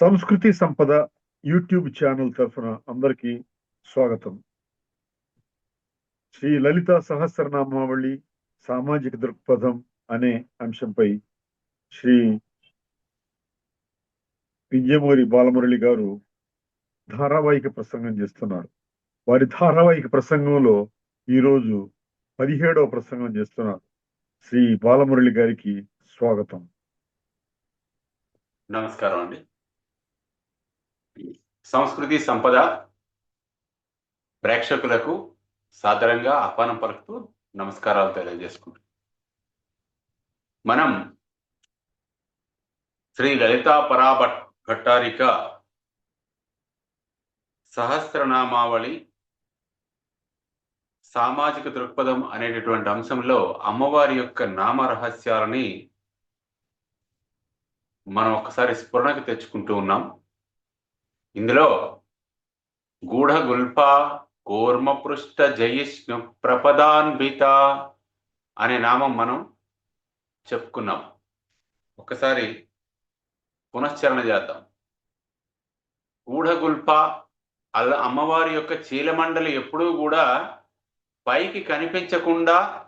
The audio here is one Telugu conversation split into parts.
సంస్కృతి సంపద యూట్యూబ్ ఛానల్ తరఫున అందరికీ స్వాగతం. శ్రీ లలిత సహస్రనామావళి సామాజిక దృక్పథం అనే అంశంపై శ్రీ వింజమూరి బాలమురళి గారు ధారావాహిక ప్రసంగం చేస్తున్నారు. వారి ధారావాహిక ప్రసంగంలో ఈరోజు పదిహేడవ ప్రసంగం చేస్తున్నారు. శ్రీ బాలమురళి గారికి స్వాగతం. నమస్కారం అండి. సంస్కృతి సంపద ప్రేక్షకులకు సాధారణంగా ఆహ్వానం పలుకుతూ నమస్కారాలు తెలియజేసుకుంటాం మనం శ్రీ లలితా పరాభట్ భట్టారిక సహస్రనామావళి సామాజిక దృక్పథం అనేటటువంటి అంశంలో అమ్మవారి యొక్క నామ రహస్యాలని మనం ఒకసారి స్ఫురణకు తెచ్చుకుంటూ ఉన్నాం. ఇందులో గూఢ గుల్ప కూర్మపృష్ఠ జయిష్ణు ప్రపదాన్విత అనే నామం మనం చెప్పుకున్నాం. ఒకసారి పునశ్చరణ చేద్దాం. గూఢగుల్ప అల్ల అమ్మవారి యొక్క చీలమండలి ఎప్పుడూ కూడా పైకి కనిపించకుండా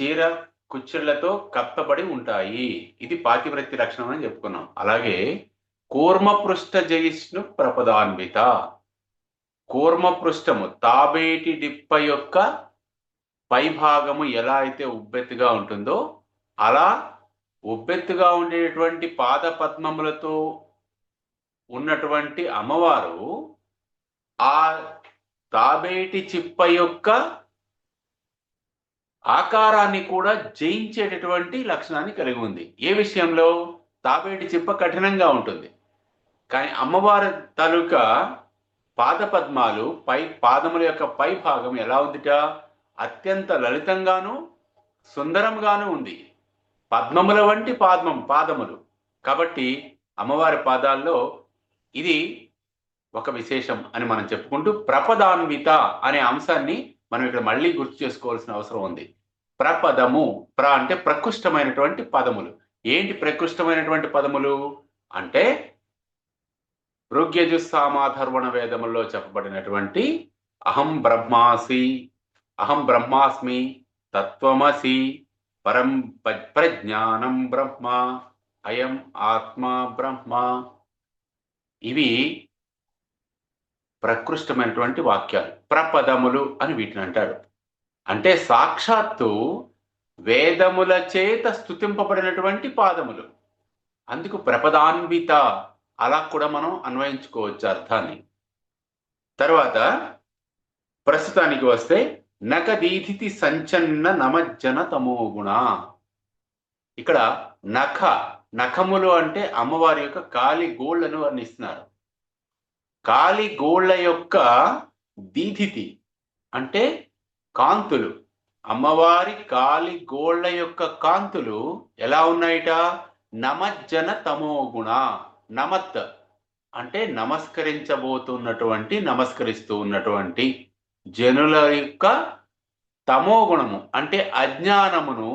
చీర కుచ్చిళ్ళతో కప్పబడి ఉంటాయి. ఇది పాతివ్రత్య లక్షణం అని చెప్పుకున్నాం. అలాగే కూర్మపృష్ఠ జయిష్ణు ప్రపదాన్విత. కూర్మపృష్ఠము తాబేటి డిప్ప యొక్క పైభాగము ఎలా అయితే ఉబ్బెత్తుగా ఉంటుందో అలా ఉబ్బెత్తుగా ఉండేటువంటి పాద పద్మములతో ఉన్నటువంటి అమ్మవారు ఆ తాబేటి చిప్ప యొక్క ఆకారాన్ని కూడా జయించేటటువంటి లక్షణాన్ని కలిగి ఉంది. ఏ విషయంలో? తాబేటి చిప్ప కఠినంగా ఉంటుంది. కానీ అమ్మవారి తాలూకా పాద పద్మాలు పై పాదముల యొక్క పై భాగం ఎలా ఉందిట? అత్యంత లలితంగాను సుందరంగాను ఉంది. పద్మముల వంటి పాద్మం పాదములు. కాబట్టి అమ్మవారి పాదాల్లో ఇది ఒక విశేషం అని మనం చెప్పుకుంటూ ప్రపదాన్విత అనే అంశాన్ని మనం ఇక్కడ మళ్ళీ గుర్తు చేసుకోవాల్సిన అవసరం ఉంది. ప్రపదము ప్ర అంటే ప్రకృష్టమైనటువంటి పదములు. ఏంటి ప్రకృష్టమైనటువంటి పదములు? అంటే ఋగ్యజుస్సామాధర్వణ వేదముల్లో చెప్పబడినటువంటి అహం బ్రహ్మాసి అహం బ్రహ్మాస్మి తత్వమసి పరం ప్రజ్ఞానం బ్రహ్మ అయం ఆత్మ బ్రహ్మ. ఇవి ప్రకృష్టమైనటువంటి వాక్యాలు ప్రపదములు అని వీటిని అంటారు. అంటే సాక్షాత్తు వేదముల చేత స్థుతింపబడినటువంటి పాదములు. అందుకు ప్రపదాన్విత అలా కూడా మనం అన్వయించుకోవచ్చు అర్థాన్ని. తర్వాత ప్రస్తుతానికి వస్తే నకదీధితి సంచన్న నమజ్జన తమోగుణ ఇక్కడ నఖ నఖములు అంటే అమ్మవారి యొక్క కాలి గోళ్ళను వర్ణిస్తున్నారు. కాలి గోళ్ళ యొక్క దీధితి అంటే కాంతులు. అమ్మవారి కాలి గోళ్ళ యొక్క కాంతులు ఎలా ఉన్నాయిట? నమజ్జన తమోగుణ నమత్ అంటే నమస్కరించబోతున్నటువంటి నమస్కరిస్తూ ఉన్నటువంటి జనుల యొక్క తమో గుణము అంటే అజ్ఞానమును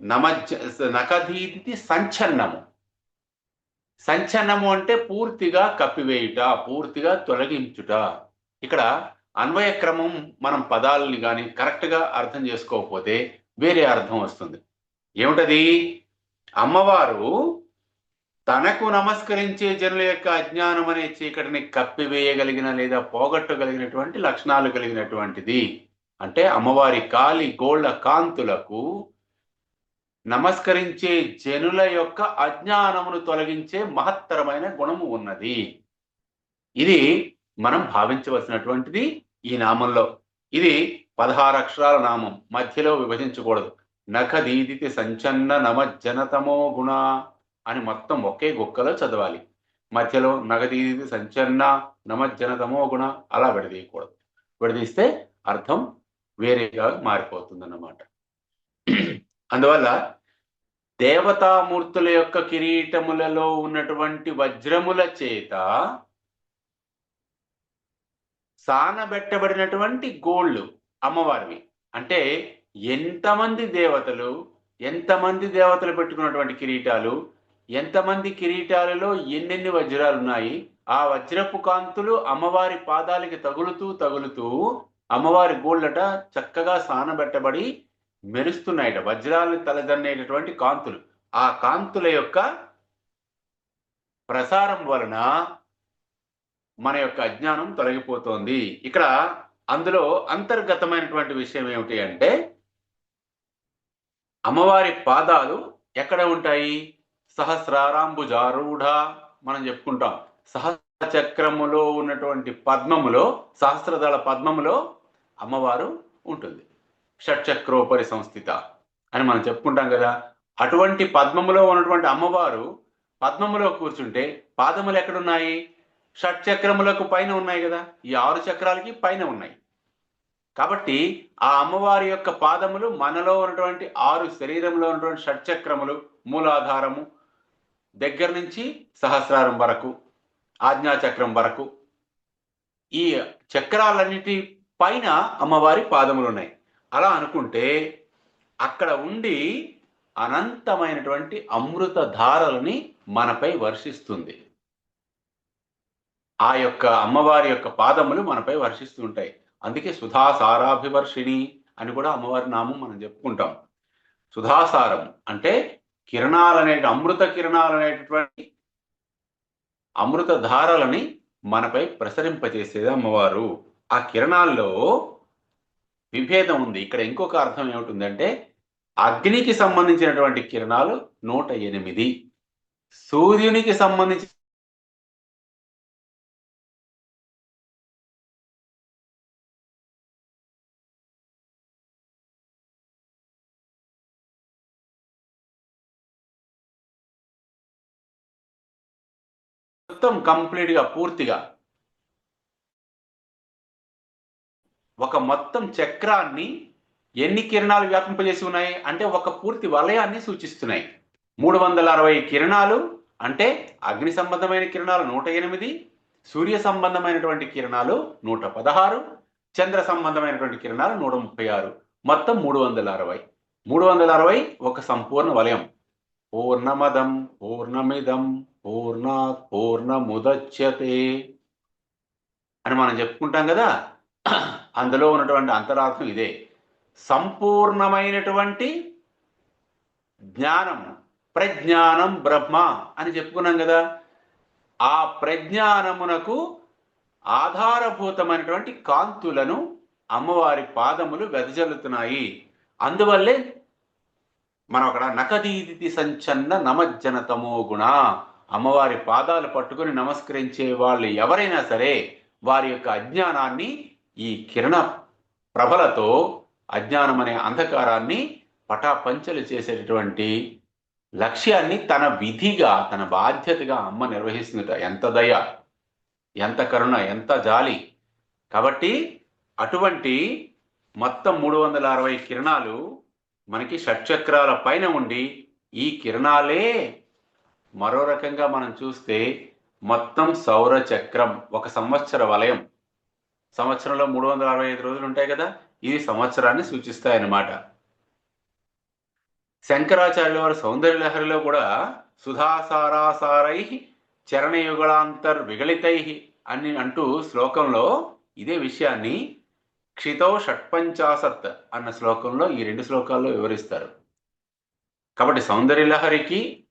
నమజ్జ నకధీతి సంచన్నము సంచన్నము అంటే పూర్తిగా కప్పివేయుట పూర్తిగా తొలగించుట. ఇక్కడ అన్వయ క్రమం మనం పదాలని కానీ కరెక్ట్గా అర్థం చేసుకోకపోతే వేరే అర్థం వస్తుంది. ఏమిటది? అమ్మవారు తనకు నమస్కరించే జనుల యొక్క అజ్ఞానం అనే చీకటిని కప్పివేయగలిగిన లేదా పోగొట్టగలిగినటువంటి లక్షణాలు కలిగినటువంటిది. అంటే అమ్మవారి కాలి గోళ్ళ కాంతులకు నమస్కరించే జనుల యొక్క అజ్ఞానమును తొలగించే మహత్తరమైన గుణము ఉన్నది. ఇది మనం భావించవలసినటువంటిది ఈ నామంలో. ఇది పదహారు అక్షరాల నామం. మధ్యలో విభజించకూడదు. నఖదీదితి సంచన్న నమజ్జనతమో గుణ. అని మొత్తం ఒకే గుక్కలో చదవాలి. మధ్యలో నగదీది సంచన్న నమజ్జనతమో గుణ అలా విడదీయకూడదు. విడదీస్తే అర్థం వేరేగా మారిపోతుందన్నమాట. అందువల్ల దేవతామూర్తుల యొక్క కిరీటములలో ఉన్నటువంటి వజ్రముల చేత సానబెట్టబడినటువంటి గోళ్ళు అమ్మవారివి. అంటే ఎంతమంది దేవతలు ఎంతమంది దేవతలు పెట్టుకున్నటువంటి కిరీటాలు ఎంతమంది కిరీటాలలో ఎన్నెన్ని వజ్రాలు ఉన్నాయి ఆ వజ్రపు కాంతులు అమ్మవారి పాదాలకి తగులుతూ తగులుతూ అమ్మవారి గోళ్ళట చక్కగా సానబెట్టబడి మెరుస్తున్నాయట వజ్రాలను తలదన్నేటటువంటి కాంతులు. ఆ కాంతుల యొక్క ప్రసారం వలన మన యొక్క అజ్ఞానం తొలగిపోతోంది. ఇక్కడ అందులో అంతర్గతమైనటువంటి విషయం ఏమిటి అంటే అమ్మవారి పాదాలు ఎక్కడ ఉంటాయి? సహస్రారాంబుజారూఢ మనం చెప్పుకుంటాం. సహస్రచక్రములో ఉన్నటువంటి పద్మములో సహస్రదళ పద్మములో అమ్మవారు ఉంటుంది. షట్చక్రోపరి సంస్థిత అని మనం చెప్పుకుంటాం కదా. అటువంటి పద్మములో ఉన్నటువంటి అమ్మవారు పద్మములో కూర్చుంటే పాదములు ఎక్కడున్నాయి? షట్చక్రములకు పైన ఉన్నాయి కదా. ఈ ఆరు చక్రాలకి పైన ఉన్నాయి. కాబట్టి ఆ అమ్మవారి యొక్క పాదములు మనలో ఉన్నటువంటి ఆరు శరీరంలో ఉన్నటువంటి షట్చక్రములు మూలాధారము దగ్గర నుంచి సహస్రారం వరకు ఆజ్ఞాచక్రం వరకు. ఈ చక్రాలన్నిటి పైన అమ్మవారి పాదములు ఉన్నాయి అలా అనుకుంటే అక్కడ ఉండి అనంతమైనటువంటి అమృత ధారలని మనపై వర్షిస్తుంది. ఆ యొక్క అమ్మవారి యొక్క పాదములు మనపై వర్షిస్తూ ఉంటాయి. అందుకే సుధాసారాభివర్షిణి అని కూడా అమ్మవారి నామం మనం చెప్పుకుంటాం. సుధాసారం అంటే కిరణాలు అనే అమృత కిరణాలు అనేటటువంటి అమృత ధారలని మనపై ప్రసరింపజేసేది అమ్మవారు. ఆ కిరణాల్లో విభేదం ఉంది. ఇక్కడ ఇంకొక అర్థం ఏమిటిందంటే అగ్నికి సంబంధించినటువంటి కిరణాలు నూట ఎనిమిది. సూర్యునికి సంబంధించి మొత్తం కంప్లీట్గా పూర్తిగా. ఒక మొత్తం చక్రాన్ని ఎన్ని కిరణాలు వ్యాపింపజేసి ఉన్నాయి? అంటే ఒక పూర్తి వలయాన్ని సూచిస్తున్నాయి. మూడు వందల అరవై కిరణాలు అంటే అగ్ని సంబంధమైన కిరణాలు నూట ఎనిమిది సూర్య సంబంధమైనటువంటి కిరణాలు నూట పదహారు చంద్ర సంబంధమైనటువంటి కిరణాలు నూట ముప్పై ఆరు. మొత్తం మూడు వందల అరవై. మూడు వందల అరవై ఒక సంపూర్ణ వలయం. పూర్ణమదం పూర్ణమిదం పూర్ణాత్ పూర్ణముదచ్యతే అని మనం చెప్పుకుంటాం కదా? అందులో ఉన్నటువంటి అంతరార్థం ఇదే. సంపూర్ణమైనటువంటి జ్ఞానం ప్రజ్ఞానం బ్రహ్మ అని చెప్పుకున్నాం కదా. ఆ ప్రజ్ఞానమునకు ఆధారభూతమైనటువంటి కాంతులను అమ్మవారి పాదములు వెదజల్లుతున్నాయి. అందువల్లే మనం అక్కడ నకదీదితి సంచన్న నమజ్జనతమో గుణ అమ్మవారి పాదాలు పట్టుకుని నమస్కరించే వాళ్ళు ఎవరైనా సరే వారి యొక్క అజ్ఞానాన్ని ఈ కిరణ ప్రభలతో అజ్ఞానం అనే అంధకారాన్ని పటాపంచలు చేసేటటువంటి లక్ష్యాన్ని తన విధిగా తన బాధ్యతగా అమ్మ నిర్వహిస్తుందట. ఎంత దయ ఎంత కరుణ ఎంత జాలి. కాబట్టి అటువంటి మొత్తం మూడు వందల అరవై కిరణాలు మనకి షట్చక్రాల పైన ఉండి ఈ కిరణాలే మరో రకంగా మనం చూస్తే మొత్తం సౌర చక్రం ఒక సంవత్సర వలయం. సంవత్సరంలో మూడు వందల అరవై ఐదు రోజులు ఉంటాయి కదా ఇది సంవత్సరాన్ని సూచిస్తాయన్నమాట. శంకరాచార్యుల వారి సౌందర్య లహరిలో కూడా సుధాసారాసారై చరణయుగళాంతర్ విగళితై అని అంటూ శ్లోకంలో ఇదే విషయాన్ని క్షితో షట్పంచాసత్ అన్న శ్లోకంలో ఈ రెండు శ్లోకాల్లో వివరిస్తారు. కాబట్టి సౌందర్య లహరికి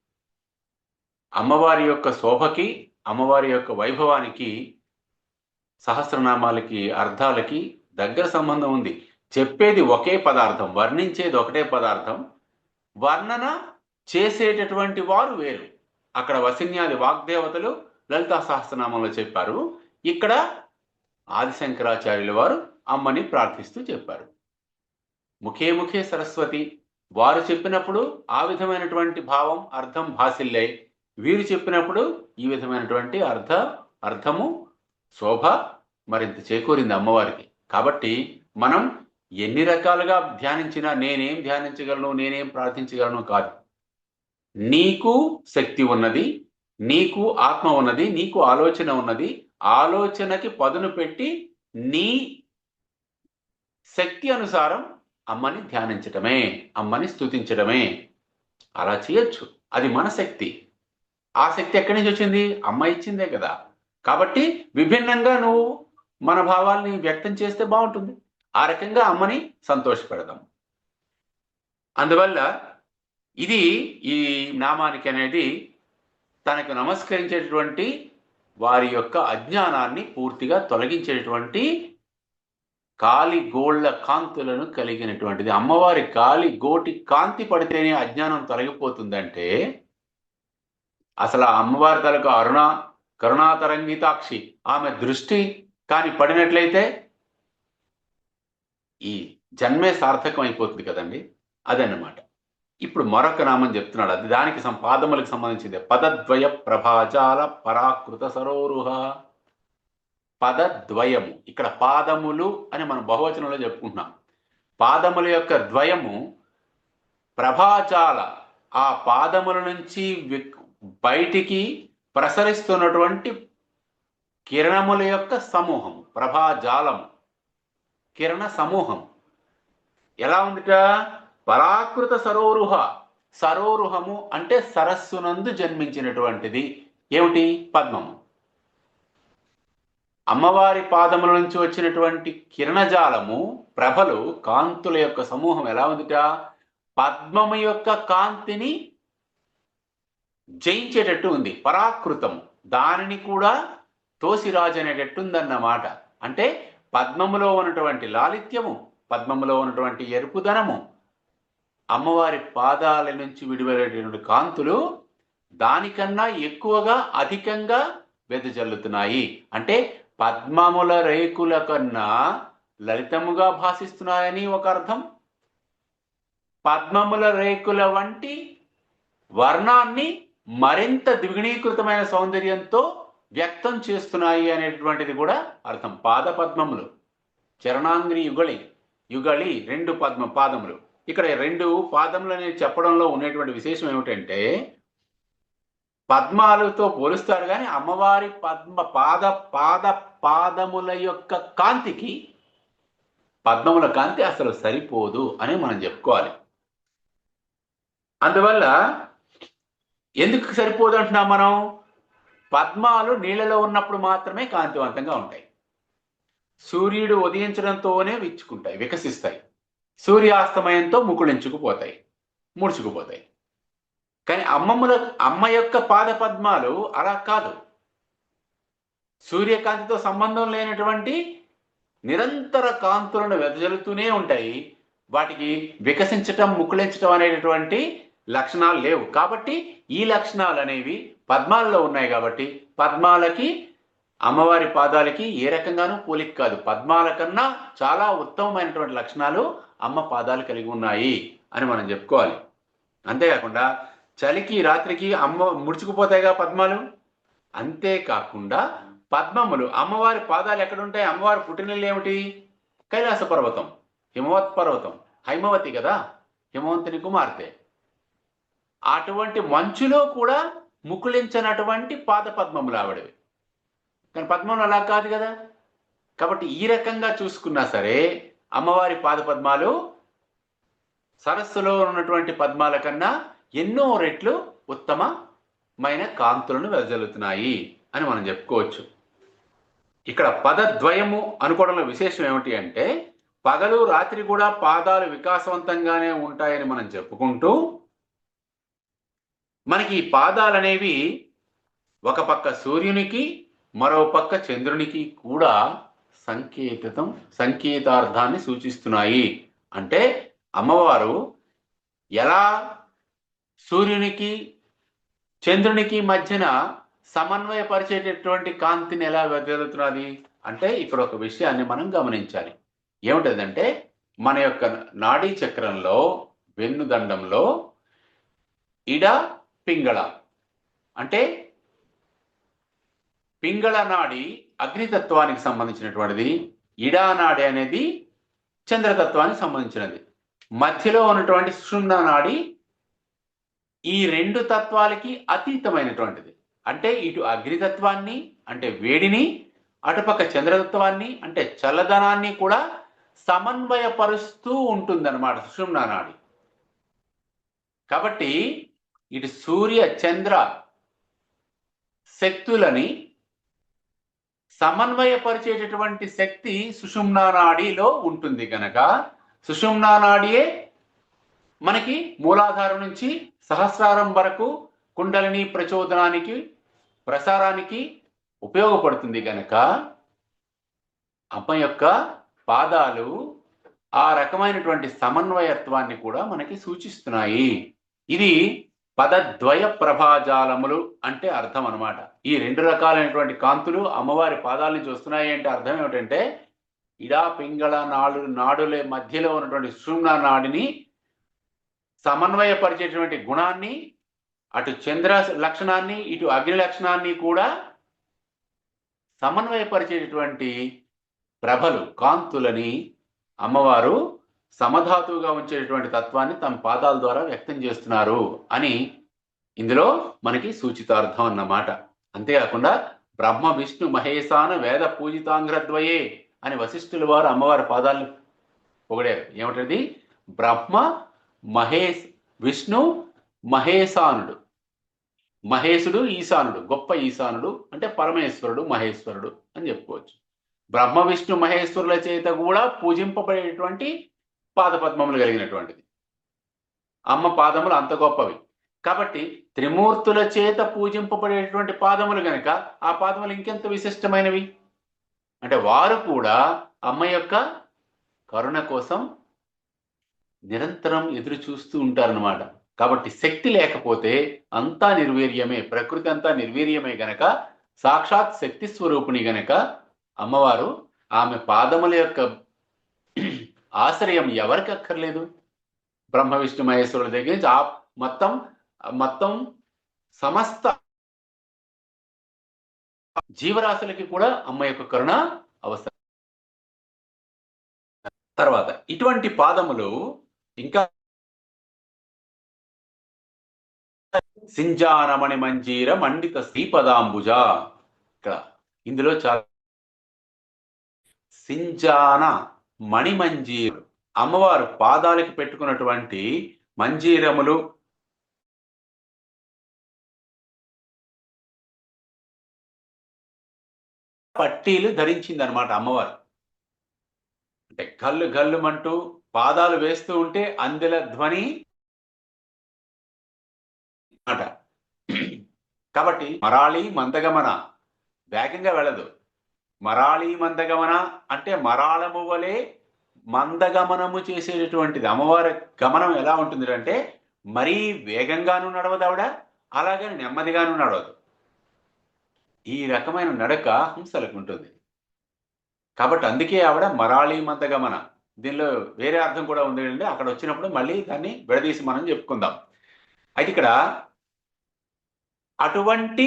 అమ్మవారి యొక్క శోభకి అమ్మవారి యొక్క వైభవానికి సహస్రనామాలకి అర్థాలకి దగ్గర సంబంధం ఉంది. చెప్పేది ఒకే పదార్థం వర్ణించేది ఒకటే పదార్థం. వర్ణన చేసేటటువంటి వారు వేరు. అక్కడ వసిన్యాది వాగ్దేవతలు లలితా సహస్రనామంలో చెప్పారు. ఇక్కడ ఆదిశంకరాచార్యుల వారు అమ్మని ప్రార్థిస్తూ చెప్పారు. ముఖే ముఖే సరస్వతి వారు చెప్పినప్పుడు ఆ విధమైనటువంటి భావం అర్థం భాసిల్లే వీరు చెప్పినప్పుడు ఈ విధమైనటువంటి అర్థ అర్థము శోభ మరింత చేకూరింది అమ్మవారికి. కాబట్టి మనం ఎన్ని రకాలుగా ధ్యానించినా నేనేం ధ్యానించగలను నేనేం ప్రార్థించగలను కాదు. నీకు శక్తి ఉన్నది నీకు ఆత్మ ఉన్నది నీకు ఆలోచన ఉన్నది ఆలోచనకి పదును పెట్టి నీ శక్తి అనుసారం అమ్మని ధ్యానించటమే అమ్మని స్థుతించడమే అలా చేయొచ్చు. అది మన శక్తి. ఆ శక్తి ఎక్కడి నుంచి వచ్చింది? అమ్మ ఇచ్చిందే కదా. కాబట్టి విభిన్నంగా నువ్వు మన భావాల్ని వ్యక్తం చేస్తే బాగుంటుంది. ఆ రకంగా అమ్మని సంతోషపెడదాం. అందువల్ల ఇది ఈ నామానికి అనేది తనకు నమస్కరించేటటువంటి వారి యొక్క అజ్ఞానాన్ని పూర్తిగా తొలగించేటువంటి కాలి గోళ్ళ కాంతులను కలిగినటువంటిది. అమ్మవారి కాలి గోటి కాంతి పడితేనే అజ్ఞానం తొలగిపోతుందంటే అసలు ఆ అమ్మవారి తలకు అరుణ కరుణాతరంగితాక్షి ఆమె దృష్టి కాని పడినట్లయితే ఈ జన్మే సార్థకం అయిపోతుంది కదండి. అదన్నమాట. ఇప్పుడు మరొక నామం చెప్తున్నాడు. అది దానికి సం- పాదములకు సంబంధించింది. పదద్వయ ప్రభాజాల పరాకృత సరోరుహ. పదద్వయము. ఇక్కడ పాదములు అని మనం బహువచనంలో చెప్పుకుంటున్నాం. పాదముల యొక్క ద్వయము ప్రభాజాల ఆ పాదముల నుంచి విక్- బయటికి ప్రసరిస్తున్నటువంటి కిరణముల యొక్క సమూహం ప్రభాజాలం కిరణ సమూహం ఎలా ఉందిట? పరాకృత సరోరుహ. సరోరుహము అంటే సరస్సునందు జన్మించినటువంటిది. ఏమిటి? పద్మము. అమ్మవారి పాదముల నుంచి వచ్చినటువంటి కిరణజాలము ప్రభలు కాంతుల యొక్క సమూహం ఎలా ఉందిట? పద్మము యొక్క కాంతిని జయించేటట్టు ఉంది. పరాకృతము దానిని కూడా తోసిరాజు అనేటట్టు ఉందన్నమాట అంటే పద్మములో ఉన్నటువంటి లాలిత్యము పద్మములో ఉన్నటువంటి ఎరుపుదనము అమ్మవారి పాదాల నుంచి విడివడేటువంటి కాంతులు దానికన్నా ఎక్కువగా అధికంగా వెదజల్లుతున్నాయి. అంటే పద్మముల రేకుల కన్నా లలితముగా భాసిస్తున్నాయని ఒక అర్థం. పద్మముల రేకుల వంటి వర్ణాన్ని మరింత ద్విగుణీకృతమైన సౌందర్యంతో వ్యక్తం చేస్తున్నాయి అనేటువంటిది కూడా అర్థం. పాద పద్మములు చరణాంగ్రి యుగళి యుగళి రెండు పద్మ పాదములు. ఇక్కడ రెండు పాదములు అనేది చెప్పడంలో ఉండేటువంటి విశేషం ఏమిటంటే పద్మాలతో పోలుస్తారు కానీ అమ్మవారి పద్మ పాద పాద పాదముల యొక్క కాంతికి పద్మముల కాంతి అసలు సరిపోదు అని మనం చెప్పుకోవాలి. అందువల్ల ఎందుకు సరిపోదు అంటున్నాం మనం? పద్మాలు నీళ్ళలో ఉన్నప్పుడు మాత్రమే కాంతివంతంగా ఉంటాయి. సూర్యుడు ఉదయించడంతోనే విచ్చుకుంటాయి వికసిస్తాయి. సూర్యాస్తమయంతో ముకుళించుకుపోతాయి ముడుచుకుపోతాయి. కానీ అమ్మమ్మల అమ్మ యొక్క పాద పద్మాలు అలా కాదు. సూర్యకాంతితో సంబంధం లేనటువంటి నిరంతర కాంతులను వెదజల్లుతూనే ఉంటాయి. వాటికి వికసించటం ముకుళించటం అనేటటువంటి లక్షణాలు లేవు. కాబట్టి ఈ లక్షణాలు అనేవి పద్మాలలో ఉన్నాయి కాబట్టి పద్మాలకి అమ్మవారి పాదాలకి ఏ రకంగానూ పోలిక కాదు. పద్మాల కన్నా చాలా ఉత్తమమైనటువంటి లక్షణాలు అమ్మ పాదాలు కలిగి ఉన్నాయి అని మనం చెప్పుకోవాలి. అంతేకాకుండా చలికి రాత్రికి అమ్మ ముడుచుకుపోతాయిగా పద్మాలు? అంతేకాకుండా పద్మములు. అమ్మవారి పాదాలు ఎక్కడుంటాయి? అమ్మవారి పుట్టినళ్ళు ఏమిటి? కైలాస పర్వతం హిమవత్ పర్వతం. హైమవతి కదా? హిమవంతుని కుమార్తె. అటువంటి మంచులో కూడా ముకుళించనటువంటి పాద పద్మములు ఆవిడవి. కానీ పద్మములు అలా కాదు కదా. కాబట్టి ఈ రకంగా చూసుకున్నా సరే అమ్మవారి పాద పద్మాలు సరస్సులో ఉన్నటువంటి పద్మాల కన్నా ఎన్నో రెట్లు ఉత్తమమైన కాంతులను వెదజల్లుతున్నాయి అని మనం చెప్పుకోవచ్చు. ఇక్కడ పదద్వయము అనుకోవడంలో విశేషం ఏమిటి అంటే పగలు రాత్రి కూడా పాదాలు వికాసవంతంగానే ఉంటాయని మనం చెప్పుకుంటూ మనకి ఈ పాదాలు అనేవి ఒక పక్క సూర్యునికి మరో పక్క చంద్రునికి కూడా సంకేతం సంకేతార్థాన్ని సూచిస్తున్నాయి. అంటే అమ్మవారు ఎలా సూర్యునికి చంద్రునికి మధ్యన సమన్వయపరిచేటటువంటి కాంతిని ఎలా వెదలుతున్నది అంటే ఇక్కడ ఒక విషయాన్ని మనం గమనించాలి. ఏమిటంటే మన యొక్క నాడీ చక్రంలో వెన్నుదండంలో ఇడ పింగళ. అంటే పింగళ నాడి అగ్నితత్వానికి సంబంధించినటువంటిది ఇడా నాడి అనేది చంద్రతత్వానికి సంబంధించినది. మధ్యలో ఉన్నటువంటి సుషుమ్న నాడి ఈ రెండు తత్వాలకి అతీతమైనటువంటిది. అంటే ఇటు అగ్నితత్వాన్ని అంటే వేడిని అటుపక్క చంద్రతత్వాన్ని అంటే చల్లదనాన్ని కూడా సమన్వయపరుస్తూ ఉంటుందన్నమాట సుషుమ్న నాడి. కాబట్టి ఇటు సూర్య చంద్ర శక్తులని సమన్వయపరిచేటటువంటి శక్తి సుషుమ్నా నాడిలో ఉంటుంది కనుక సుషుమ్నా నాడియే మనకి మూలాధారం నుంచి సహస్రారం వరకు కుండలిని ప్రచోదనానికి ప్రసారానికి ఉపయోగపడుతుంది కనుక అమ్మ యొక్క పాదాలు ఆ రకమైనటువంటి సమన్వయత్వాన్ని కూడా మనకి సూచిస్తున్నాయి. ఇది పదద్వయ ప్రభాజాలములు అంటే అర్థం అనమాట ఈ రెండు రకాలైనటువంటి కాంతులు అమ్మవారి పాదాలని చూస్తున్నాయి అంటే అర్థం ఏమిటంటే ఇడా పింగళ నాడు నాడుల మధ్యలో ఉన్నటువంటి సుషుమ్నా నాడిని సమన్వయపరిచేటువంటి గుణాన్ని అటు చంద్ర లక్షణాన్ని ఇటు అగ్ని లక్షణాన్ని కూడా సమన్వయపరిచేటటువంటి ప్రభలు కాంతులని అమ్మవారు సమధాతువుగా ఉంచేటటువంటి తత్వాన్ని తమ పాదాల ద్వారా వ్యక్తం చేస్తున్నారు అని ఇందులో మనకి సూచితార్థం అన్నమాట. అంతేకాకుండా బ్రహ్మ విష్ణు మహేశాన వేద పూజితాంగ్రద్వయే అని వశిష్ఠుల వారు అమ్మవారి పాదాలను పొగిడారు. ఏమిటది? బ్రహ్మ మహేష్ విష్ణు మహేశానుడు. మహేశుడు ఈశానుడు. గొప్ప ఈశానుడు అంటే పరమేశ్వరుడు మహేశ్వరుడు అని చెప్పుకోవచ్చు. బ్రహ్మ విష్ణు మహేశ్వరుల చేత కూడా పూజింపబడేటువంటి పాదపద్మములు కలిగినటువంటిది. అమ్మ పాదములు అంత గొప్పవి. కాబట్టి త్రిమూర్తుల చేత పూజింపబడేటువంటి పాదములు గనక ఆ పాదములు ఇంకెంత విశిష్టమైనవి? అంటే వారు కూడా అమ్మ యొక్క కరుణ కోసం నిరంతరం ఎదురు చూస్తూ ఉంటారనమాట కాబట్టి శక్తి లేకపోతే అంతా నిర్వీర్యమే ప్రకృతి అంతా నిర్వీర్యమే గనక సాక్షాత్ శక్తి స్వరూపిణి గనక అమ్మవారు ఆమె పాదముల యొక్క ఆశ్రయం ఎవరికి అక్కర్లేదు? బ్రహ్మ విష్ణు మహేశ్వరుల దగ్గర నుంచి ఆ మొత్తం మొత్తం సమస్త జీవరాశులకి కూడా అమ్మ యొక్క కరుణ అవసరం. తర్వాత ఇటువంటి పాదములు ఇంకా సింజానమణి మంజీర మండిత శ్రీపదాంబుజ. ఇక్కడ ఇందులో చాలా సింజాన మణిమంజీరు. అమ్మవారు పాదాలకు పెట్టుకున్నటువంటి మంజీరములు. పట్టీలు ధరించింది అనమాట అమ్మవారు. అంటే గల్లు గల్లుమంటూ పాదాలు వేస్తూ ఉంటే అందెల ధ్వని అన్నమాట. కాబట్టి మరాళి మందగమన. వేగంగా వెళ్ళదు. మరాళీ మందగమన అంటే మరాళము వలె మందగమనము చేసేటటువంటిది. అమ్మవారి గమనం ఎలా ఉంటుంది అంటే మరీ వేగంగాను నడవదు ఆవిడ అలాగే నెమ్మదిగాను నడవదు. ఈ రకమైన నడక హంసలకు ఉంటుంది. కాబట్టి అందుకే ఆవిడ మరాళీ మందగమన. దీనిలో వేరే అర్థం కూడా ఉంది అంటే అక్కడ వచ్చినప్పుడు మళ్ళీ దాన్ని విడదీసి మనం చెప్పుకుందాం. అయితే ఇక్కడ అటువంటి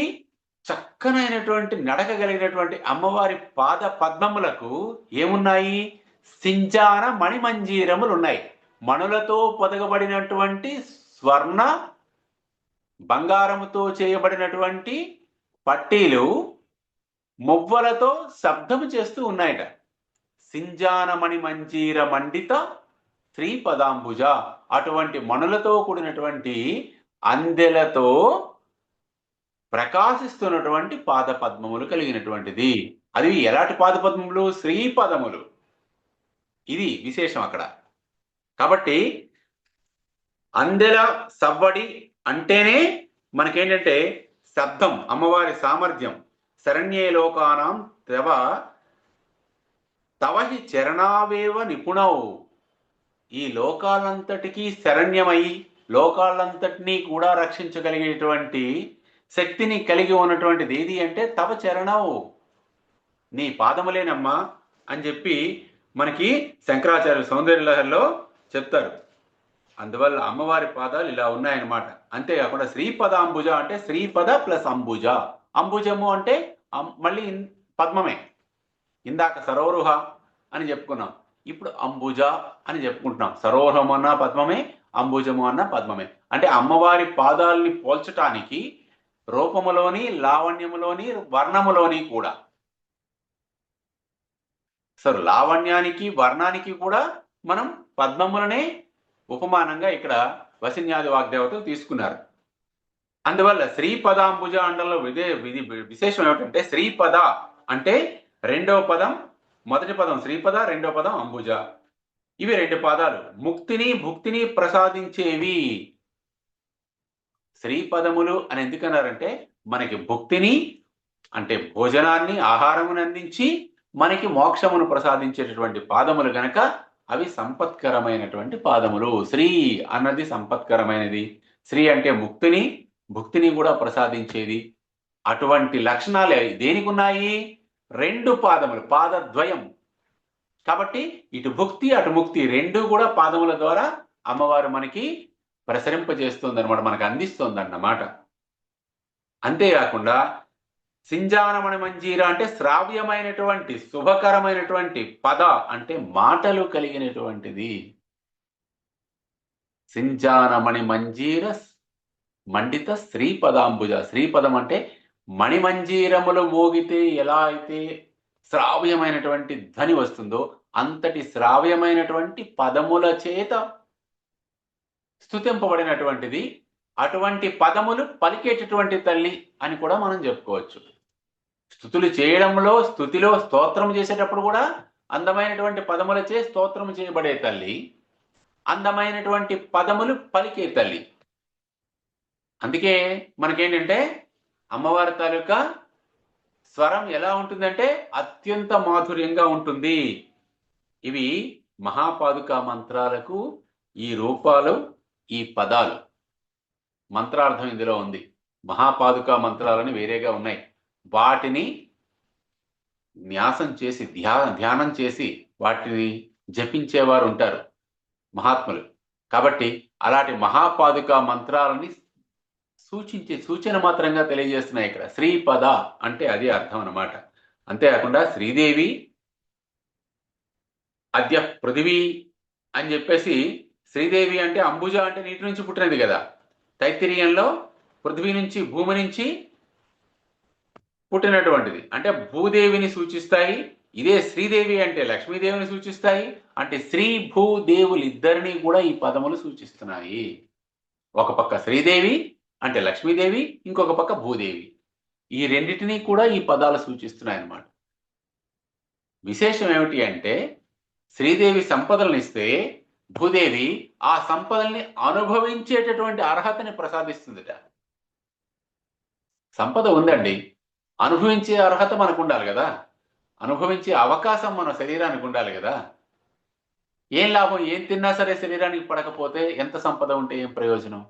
చక్కనైనటువంటి నడక కలిగినటువంటి అమ్మవారి పాద పద్మములకు ఏమున్నాయి? సింజాన మణిమంజీరములు ఉన్నాయి. మణులతో పొదగబడినటువంటి స్వర్ణ బంగారముతో చేయబడినటువంటి పట్టీలు మువ్వలతో శబ్దము చేస్తూ ఉన్నాయట. సింజానమణి మంజీర మండిత శ్రీపదాంబుజ అటువంటి మణులతో కూడినటువంటి అందెలతో ప్రకాశిస్తున్నటువంటి పాద పద్మములు కలిగినటువంటిది. అది ఎలాంటి పాద పద్మములు శ్రీపదములు. ఇది విశేషం అక్కడ. కాబట్టి అందెల సవ్వడి అంటేనే మనకేంటంటే శబ్దం అమ్మవారి సామర్థ్యం. శరణ్యే లోకానాం తవ తవహి చరణావేవ నిపుణవు ఈ లోకాలంతటికీ శరణ్యమై లోకాలంతటినీ కూడా రక్షించగలిగేటువంటి శక్తిని కలిగి ఉన్నటువంటిది ఏది అంటే తవ చరణవు నీ పాదములేనమ్మా అని చెప్పి మనకి శంకరాచార్య సౌందర్యలహరిలో చెప్తారు. అందువల్ల అమ్మవారి పాదాలు ఇలా ఉన్నాయన్నమాట. అంతేకాకుండా శ్రీపద అంబుజ అంటే శ్రీపద ప్లస్ అంబుజ. అంబుజము అంటే మళ్ళీ పద్మమే. ఇందాక సరోరుహ అని చెప్పుకున్నాం. ఇప్పుడు అంబుజ అని చెప్పుకుంటున్నాం. సరోరుహం అన్న పద్మమే అంబుజము అన్న పద్మమే. అంటే అమ్మవారి పాదాలని పోల్చటానికి రూపములోని లావణ్యములోని వర్ణములోని కూడా. సరే లావణ్యానికి వర్ణానికి కూడా మనం పద్మములనే ఉపమానంగా ఇక్కడ వసిన్యాది వాగ్దేవతలు తీసుకున్నారు. అందువల్ల శ్రీపదాంబుజ అండంలో విదే విధి విశేషం ఏమిటంటే శ్రీపద అంటే రెండవ పదం మొదటి పదం శ్రీపద రెండవ పదం అంబుజ. ఇవి రెండు పదాలు. ముక్తిని భుక్తిని ప్రసాదించేవి. శ్రీపదములు అని ఎందుకన్నారంటే మనకి భుక్తిని అంటే భోజనాన్ని ఆహారమును అందించి మనకి మోక్షమును ప్రసాదించేటటువంటి పాదములు గనక అవి సంపత్కరమైనటువంటి పాదములు. శ్రీ అన్నది సంపత్కరమైనది. శ్రీ అంటే ముక్తిని భుక్తిని కూడా ప్రసాదించేది. అటువంటి లక్షణాలు దేనికి ఉన్నాయి రెండు పాదములు పాదద్వయం. కాబట్టి ఇటు భుక్తి అటు ముక్తి రెండు కూడా పాదముల ద్వారా అమ్మవారు మనకి ప్రసరింపజేస్తుంది అనమాట మనకు అందిస్తుంది అన్నమాట అంతేకాకుండా సింజానమణి మంజీర అంటే శ్రావ్యమైనటువంటి శుభకరమైనటువంటి పద అంటే మాటలు కలిగినటువంటిది. సింజానమణి మంజీర మండిత శ్రీపదాంబుజ. శ్రీపదం అంటే మణిమంజీరములు మోగితే ఎలా అయితే శ్రావ్యమైనటువంటి ధ్వని వస్తుందో అంతటి శ్రావ్యమైనటువంటి పదముల చేత స్థుతింపబడినటువంటిది అటువంటి పదములు పలికేటటువంటి తల్లి అని కూడా మనం చెప్పుకోవచ్చు. స్థుతులు చేయడంలో స్థుతిలో స్తోత్రం చేసేటప్పుడు కూడా అందమైనటువంటి పదములచే స్తోత్రం చేయబడే తల్లి అందమైనటువంటి పదములు పలికే తల్లి. అందుకే మనకేంటంటే అమ్మవారి తాలూకా స్వరం ఎలా ఉంటుందంటే అత్యంత మాధుర్యంగా ఉంటుంది. ఇవి మహాపాదుక మంత్రాలకు ఈ రూపాలు ఈ పదాలు మంత్రార్థం ఇందులో ఉంది. మహాపాదుకా మంత్రాలని వేరేగా ఉన్నాయి. వాటిని న్యాసం చేసి ధ్యా ధ్యానం చేసి వాటిని జపించేవారు ఉంటారు మహాత్ములు. కాబట్టి అలాంటి మహాపాదుకా మంత్రాలని సూచించే సూచన మాత్రంగా తెలియజేస్తున్నాయి ఇక్కడ. శ్రీపద అంటే అది అర్థం అన్నమాట. అంతేకాకుండా శ్రీదేవి అద్య పృథివీ అని చెప్పేసి శ్రీదేవి అంటే అంబుజ అంటే నీటి నుంచి పుట్టినది కదా. తైత్తిరీయంలో పృథ్వీ నుంచి భూమి నుంచి పుట్టినటువంటిది. అంటే భూదేవిని సూచిస్తాయి ఇదే శ్రీదేవి అంటే లక్ష్మీదేవిని సూచిస్తాయి అంటే శ్రీ భూదేవులు ఇద్దరిని కూడా ఈ పదములు సూచిస్తున్నాయి. ఒక పక్క శ్రీదేవి అంటే లక్ష్మీదేవి ఇంకొక పక్క భూదేవి. ఈ రెండింటినీ కూడా ఈ పదాలు సూచిస్తున్నాయి అన్నమాట విశేషం ఏమిటి అంటే శ్రీదేవి సంపదలను ఇస్తే భూదేవి ఆ సంపదల్ని అనుభవించేటటువంటి అర్హతని ప్రసాదిస్తుందిట. సంపద ఉందండి. అనుభవించే అర్హత మనకు ఉండాలి కదా. అనుభవించే అవకాశం మన శరీరానికి ఉండాలి కదా. ఏం లాభం ఏం తిన్నా సరే శరీరానికి పడకపోతే ఎంత సంపద ఉంటే ఏం ప్రయోజనం?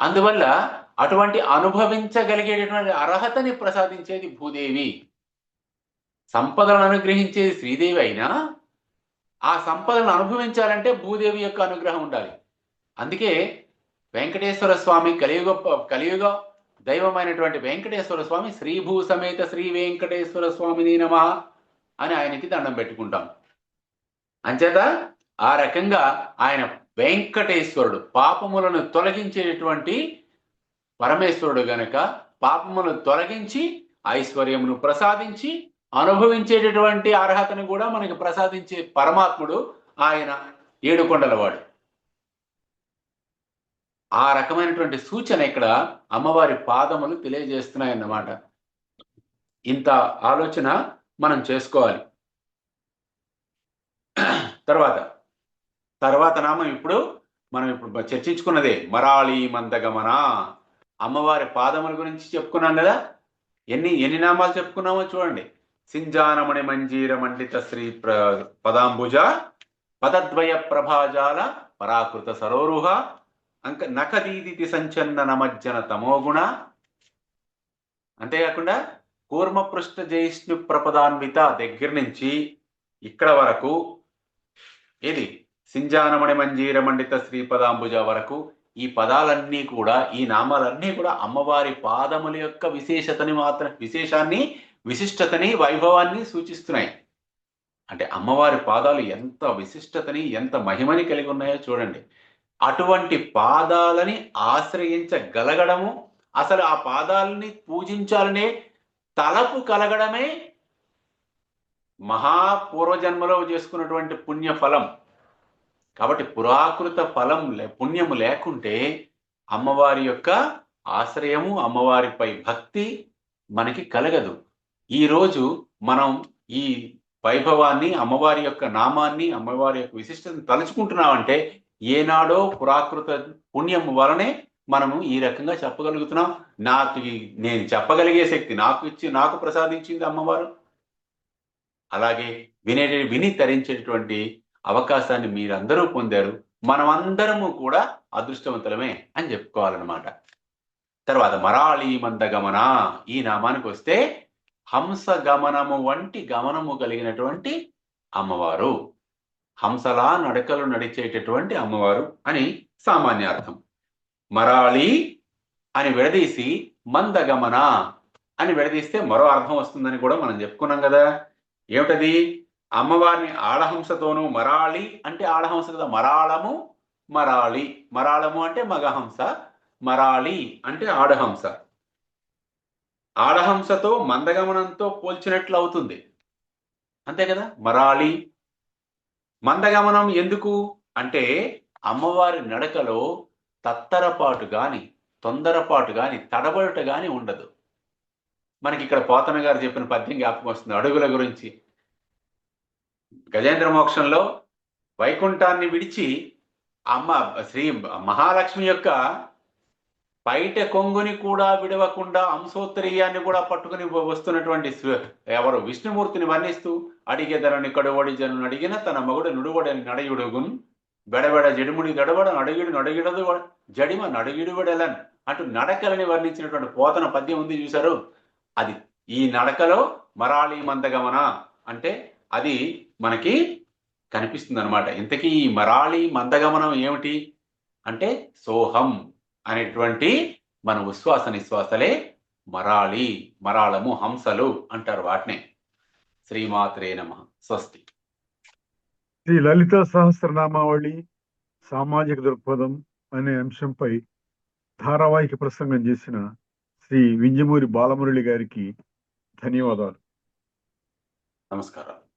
అందువల్ల అటువంటి అనుభవించగలిగేటటువంటి అర్హతని ప్రసాదించేది భూదేవి. సంపదలను అనుగ్రహించేది శ్రీదేవి అయినా ఆ సంపదను అనుభవించాలంటే భూదేవి యొక్క అనుగ్రహం ఉండాలి. అందుకే వెంకటేశ్వర స్వామి కలియుగ కలియుగ దైవమైనటువంటి వెంకటేశ్వర స్వామి శ్రీభూ సమేత శ్రీ వెంకటేశ్వర స్వామిని నమ అని ఆయనకి దండం పెట్టుకుంటాం. అంచేత ఆ రకంగా ఆయన వెంకటేశ్వరుడు పాపములను తొలగించేటటువంటి పరమేశ్వరుడు గనక పాపములను తొలగించి ఐశ్వర్యమును ప్రసాదించి అనుభవించేటటువంటి అర్హతను కూడా మనకి ప్రసాదించే పరమాత్ముడు ఆయన ఏడుకొండలవాడు. ఆ రకమైనటువంటి సూచన ఇక్కడ అమ్మవారి పాదములు తెలియజేస్తున్నాయన్నమాట. ఇంత ఆలోచన మనం చేసుకోవాలి. తర్వాత తర్వాత నామం ఇప్పుడు మనం ఇప్పుడు చర్చించుకున్నదే మరాళి మందగమన. అమ్మవారి పాదముల గురించి చెప్పుకున్నాం కదా? ఎన్ని ఎన్ని నామాలు చెప్పుకున్నామో చూడండి. సింజానమణి మంజీర మండిత శ్రీ ప్ర పదాంబుజ పదద్వయ ప్రభాజాల పరాకృత సరోరుహ అంక నఖదీదితి సంచన్న నమజ్జన తమోగుణ అంతేకాకుండా కూర్మపృష్ఠ జైష్ణు ప్రపదాన్విత దగ్గర నుంచి ఇక్కడ వరకు ఇది సింజానమణి మంజీర మండిత శ్రీ పదాంబుజ వరకు ఈ పదాలన్నీ కూడా ఈ నామాలన్నీ కూడా అమ్మవారి పాదముల యొక్క విశేషతని మాత్రం విశేషాన్ని విశిష్టతని వైభవాన్ని సూచిస్తున్నాయి. అంటే అమ్మవారి పాదాలు ఎంత విశిష్టతని ఎంత మహిమని కలిగి ఉన్నాయో చూడండి. అటువంటి పాదాలని ఆశ్రయించగలగడము అసలు ఆ పాదాలని పూజించాలనే తలపు కలగడమే మహాపూర్వజన్మలో చేసుకున్నటువంటి పుణ్య ఫలం కాబట్టి పురాకృత ఫలం లే పుణ్యము లేకుంటే అమ్మవారి యొక్క ఆశ్రయము అమ్మవారిపై భక్తి మనకి కలగదు. ఈ రోజు మనం ఈ వైభవాన్ని అమ్మవారి యొక్క నామాన్ని అమ్మవారి యొక్క విశిష్టతను తలుచుకుంటున్నామంటే ఏనాడో పురాకృత పుణ్యం వలనే మనము ఈ రకంగా చెప్పగలుగుతున్నాం. నాకు నేను చెప్పగలిగే శక్తి నాకు ఇచ్చి నాకు ప్రసాదించింది అమ్మవారు. అలాగే వినే విని తరించేటటువంటి అవకాశాన్ని మీరందరూ పొందారు. మనమందరము కూడా అదృష్టవంతులమే అని చెప్పుకోవాలన్నమాట. తర్వాత మరాళీ మందగమన ఈ నామానికి వస్తే హంస గమనము వంటి గమనము కలిగినటువంటి అమ్మవారు. హంసలా నడకలు నడిచేటటువంటి అమ్మవారు అని సామాన్య అర్థం మరాళి అని విడదీసి మందగమన అని విడదీస్తే మరో అర్థం వస్తుందని కూడా మనం చెప్పుకున్నాం కదా. ఏమిటది? అమ్మవారిని ఆడహంసతోనూ మరాళి అంటే ఆడహంస కదా మరాళము మరాళి. మరాళము అంటే మగహంస మరాళి అంటే ఆడహంస. ఆడహంసతో మందగమనంతో పోల్చినట్లు అవుతుంది అంతే కదా? మరాళి మందగమనం ఎందుకు? అంటే అమ్మవారి నడకలో తత్తరపాటు గాని తొందరపాటు గాని తడబడుట గాని ఉండదు. మనకి ఇక్కడ పోతన గారు చెప్పిన పద్యం జ్ఞాపకం వస్తుంది అడుగుల గురించి. గజేంద్ర మోక్షంలో వైకుంఠాన్ని విడిచి అమ్మ శ్రీ మహాలక్ష్మి యొక్క బయట కొంగుని కూడా విడవకుండా అంశోత్తరీయాన్ని కూడా పట్టుకుని వస్తున్నటువంటి ఎవరు విష్ణుమూర్తిని వర్ణిస్తూ అడిగేదరని కడువడి జను అడిగిన తన మగుడు నుడువడని నడయుడుగున్ బెడబెడ జడిముడి గడబడ నడుగుడు నడుగిడదు జడిమ నడుగిడు విడలన్ అంటూ నడకలని వర్ణించినటువంటి పోతన పద్యం ఉంది చూశారు. అది ఈ నడకలో మరాళి మందగమన అంటే అది మనకి కనిపిస్తుంది అనమాట ఇంతకీ ఈ మరాళి మందగమనం ఏమిటి? అంటే సోహం. అనేటువంటి మన ఉశ్వాస నిశ్వాసలే మరాళి మరాళము హంసలు అంటారు వాటినే. శ్రీమాత్రే నమ. స్వస్తి. శ్రీ లలిత సహస్రనామావళి సామాజిక దృక్పథం అనే అంశంపై ధారావాహిక ప్రసంగం చేసిన శ్రీ వింజమూరి బాలమురళి గారికి ధన్యవాదాలు. నమస్కారాలు.